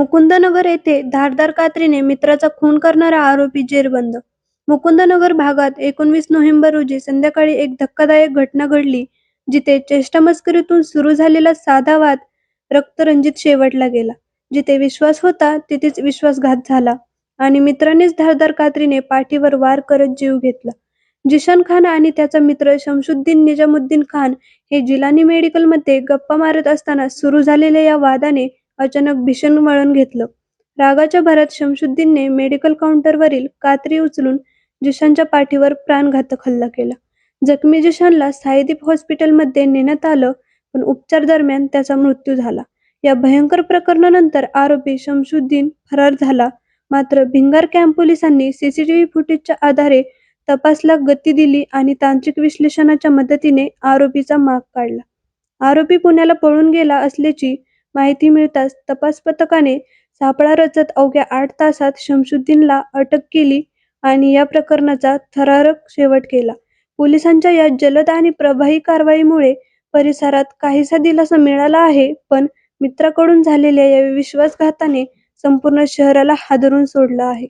मुकुंदनगर येथे धारदार कात्रीने मित्राचा खून करणारा आरोपी जेरबंद मुकुंदनगर भागात एकोणवीस नोव्हेंबर रोजी संध्याकाळी एक धक्कादायक घटना घडली जिथे चेष्टामस्करीतून सुरू झालेला साधा वाद रक्तरंजित शेवटला गेला. जिथे विश्वास होता तिथेच विश्वासघात झाला आणि मित्रानेच धारदार कात्रीने पाठीवर वार करत जीव घेतला. जिशान खान आणि त्याचा मित्र शमशुद्दीन निजामुद्दीन खान हे जिलानी मेडिकलमध्ये गप्पा मारत असताना सुरू झालेल्या या वादाने अचानक भीषण वळण घेतलं. रागाच्या भरात शमशुद्दीनने मेडिकल काउंटरवरील कात्री उचलून जिशानच्या पाठीवर प्राणघातक हल्ला केला. जखमी जिशानला साईदीप हॉस्पिटलमध्ये नेण्यात आलं पण उपचारादरम्यान त्याचा मृत्यू झाला. या भयंकर प्रकरणानंतर आरोपी शमशुद्दीन फरार झाला मात्र भिंगार कॅम्प पोलिसांनी सीसीटीव्ही फुटेजच्या आधारे तपासाला गती दिली आणि तांत्रिक विश्लेषणाच्या मदतीने आरोपीचा माग काढला. आरोपी पुण्याला पळून गेला असल्याची माहिती मिळताच तपास पथकाने सापळा रचत अवघ्या आठ तासात शमशुद्दीनला अटक केली आणि या प्रकरणाचा थरारक शेवट केला. पोलिसांच्या या जलद आणि प्रभावी कारवाईमुळे परिसरात काहीसा दिलासा मिळाला आहे पण मित्राकडून झालेल्या या विश्वासघाताने संपूर्ण शहराला हादरून सोडलं आहे.